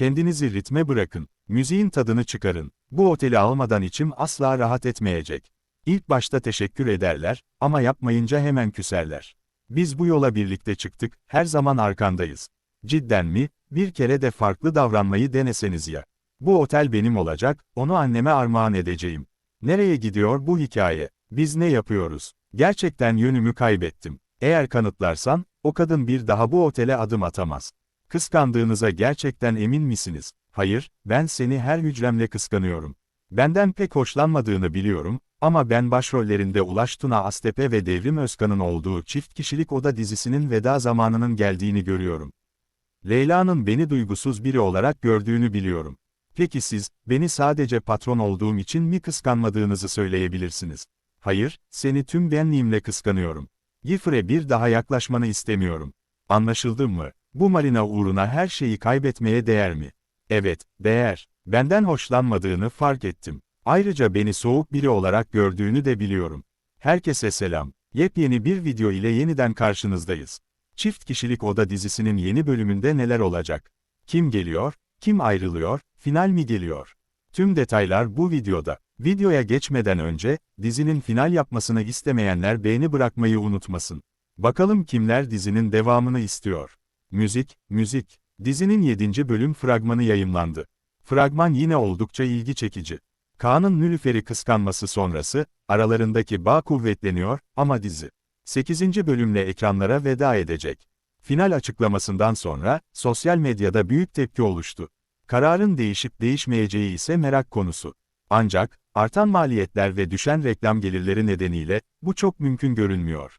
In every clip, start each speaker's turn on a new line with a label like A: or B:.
A: Kendinizi ritme bırakın. Müziğin tadını çıkarın. Bu oteli almadan içim asla rahat etmeyecek. İlk başta teşekkür ederler ama yapmayınca hemen küserler. Biz bu yola birlikte çıktık, her zaman arkandayız. Cidden mi? Bir kere de farklı davranmayı deneseniz ya. Bu otel benim olacak, onu anneme armağan edeceğim. Nereye gidiyor bu hikaye? Biz ne yapıyoruz? Gerçekten yönümü kaybettim. Eğer kanıtlarsan, o kadın bir daha bu otele adım atamaz. Kıskandığınıza gerçekten emin misiniz? Hayır, ben seni her hücremle kıskanıyorum. Benden pek hoşlanmadığını biliyorum, ama ben başrollerinde Ulaş Tuna Astepe ve Devrim Özkan'ın olduğu çift kişilik oda dizisinin veda zamanının geldiğini görüyorum. Leyla'nın beni duygusuz biri olarak gördüğünü biliyorum. Peki siz, beni sadece patron olduğum için mi kıskanmadığınızı söyleyebilirsiniz? Hayır, seni tüm benliğimle kıskanıyorum. Yifre bir daha yaklaşmanı istemiyorum. Anlaşıldı mı? Bu Marina uğruna her şeyi kaybetmeye değer mi? Evet, değer. Benden hoşlanmadığını fark ettim. Ayrıca beni soğuk biri olarak gördüğünü de biliyorum. Herkese selam. Yepyeni bir video ile yeniden karşınızdayız. Çift kişilik oda dizisinin yeni bölümünde neler olacak? Kim geliyor? Kim ayrılıyor? Final mi geliyor? Tüm detaylar bu videoda. Videoya geçmeden önce, dizinin final yapmasını istemeyenler beğeni bırakmayı unutmasın. Bakalım kimler dizinin devamını istiyor. Müzik, müzik. Dizinin 7. bölüm fragmanı yayımlandı. Fragman yine oldukça ilgi çekici. Kaan'ın Nülüfer'i kıskanması sonrası, aralarındaki bağ kuvvetleniyor ama dizi 8. bölümle ekranlara veda edecek. Final açıklamasından sonra, sosyal medyada büyük tepki oluştu. Kararın değişip değişmeyeceği ise merak konusu. Ancak, artan maliyetler ve düşen reklam gelirleri nedeniyle, bu çok mümkün görünmüyor.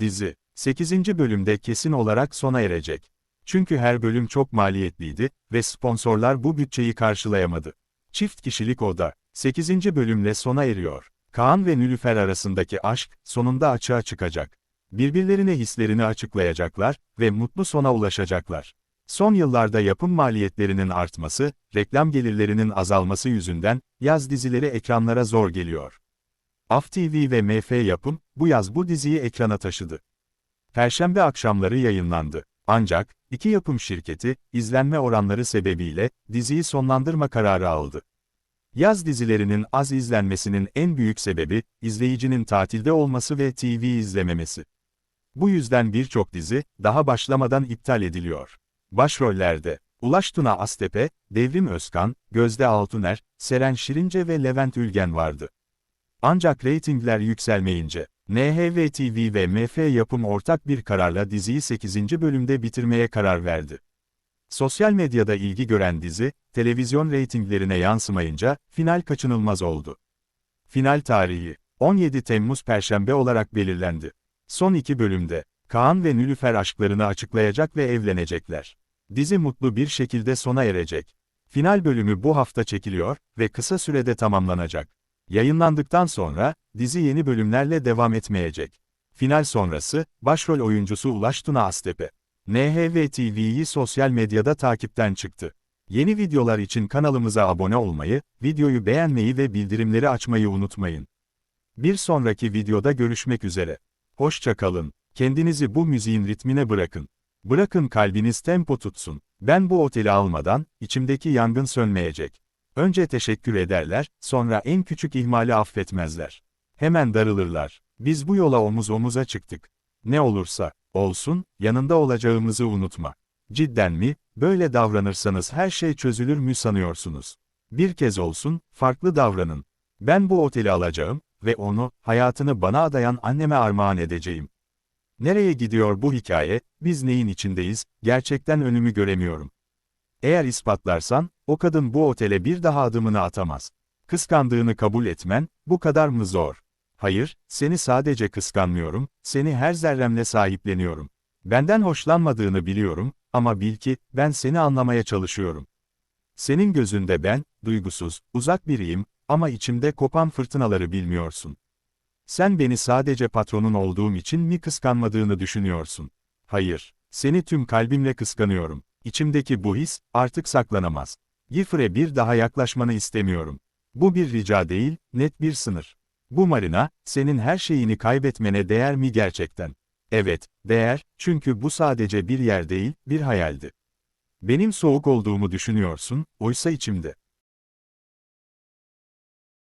A: Dizi, 8. bölümde kesin olarak sona erecek. Çünkü her bölüm çok maliyetliydi ve sponsorlar bu bütçeyi karşılayamadı. Çift kişilik oda, 8. bölümle sona eriyor. Kaan ve Nülüfer arasındaki aşk, sonunda açığa çıkacak. Birbirlerine hislerini açıklayacaklar ve mutlu sona ulaşacaklar. Son yıllarda yapım maliyetlerinin artması, reklam gelirlerinin azalması yüzünden, yaz dizileri ekranlara zor geliyor. AF TV ve MF Yapım, bu yaz bu diziyi ekrana taşıdı. Perşembe akşamları yayınlandı. Ancak, iki yapım şirketi, izlenme oranları sebebiyle, diziyi sonlandırma kararı aldı. Yaz dizilerinin az izlenmesinin en büyük sebebi, izleyicinin tatilde olması ve TV izlememesi. Bu yüzden birçok dizi, daha başlamadan iptal ediliyor. Başrollerde, Ulaş Tuna Astepe, Devrim Özkan, Gözde Altuner, Seren Şirince ve Levent Ülgen vardı. Ancak reytingler yükselmeyince, NHV TV ve MF Yapım ortak bir kararla diziyi 8. bölümde bitirmeye karar verdi. Sosyal medyada ilgi gören dizi, televizyon reytinglerine yansımayınca, final kaçınılmaz oldu. Final tarihi, 17 Temmuz Perşembe olarak belirlendi. Son iki bölümde, Kaan ve Nülüfer aşklarını açıklayacak ve evlenecekler. Dizi mutlu bir şekilde sona erecek. Final bölümü bu hafta çekiliyor ve kısa sürede tamamlanacak. Yayınlandıktan sonra, dizi yeni bölümlerle devam etmeyecek. Final sonrası, başrol oyuncusu Ulaş Tuna Astepe, NHV TV'yi sosyal medyada takipten çıktı. Yeni videolar için kanalımıza abone olmayı, videoyu beğenmeyi ve bildirimleri açmayı unutmayın. Bir sonraki videoda görüşmek üzere. Hoşça kalın. Kendinizi bu müziğin ritmine bırakın. Bırakın kalbiniz tempo tutsun. Ben bu oteli almadan, içimdeki yangın sönmeyecek. Önce teşekkür ederler, sonra en küçük ihmali affetmezler. Hemen darılırlar. Biz bu yola omuz omuza çıktık. Ne olursa, olsun, yanında olacağımızı unutma. Cidden mi, böyle davranırsanız her şey çözülür mü sanıyorsunuz? Bir kez olsun, farklı davranın. Ben bu oteli alacağım ve onu, hayatını bana adayan anneme armağan edeceğim. Nereye gidiyor bu hikaye, biz neyin içindeyiz, gerçekten önümü göremiyorum. Eğer ispatlarsan, o kadın bu otele bir daha adımını atamaz. Kıskandığını kabul etmen, bu kadar mı zor? Hayır, seni sadece kıskanmıyorum, seni her zerremle sahipleniyorum. Benden hoşlanmadığını biliyorum, ama bil ki, ben seni anlamaya çalışıyorum. Senin gözünde ben, duygusuz, uzak biriyim, ama içimde kopan fırtınaları bilmiyorsun. Sen beni sadece patronun olduğum için mi kıskanmadığını düşünüyorsun? Hayır, seni tüm kalbimle kıskanıyorum. İçimdeki bu his, artık saklanamaz. Yifre bir daha yaklaşmanı istemiyorum. Bu bir rica değil, net bir sınır. Bu Marina, senin her şeyini kaybetmene değer mi gerçekten? Evet, değer, çünkü bu sadece bir yer değil, bir hayaldi. Benim soğuk olduğumu düşünüyorsun, oysa içimde.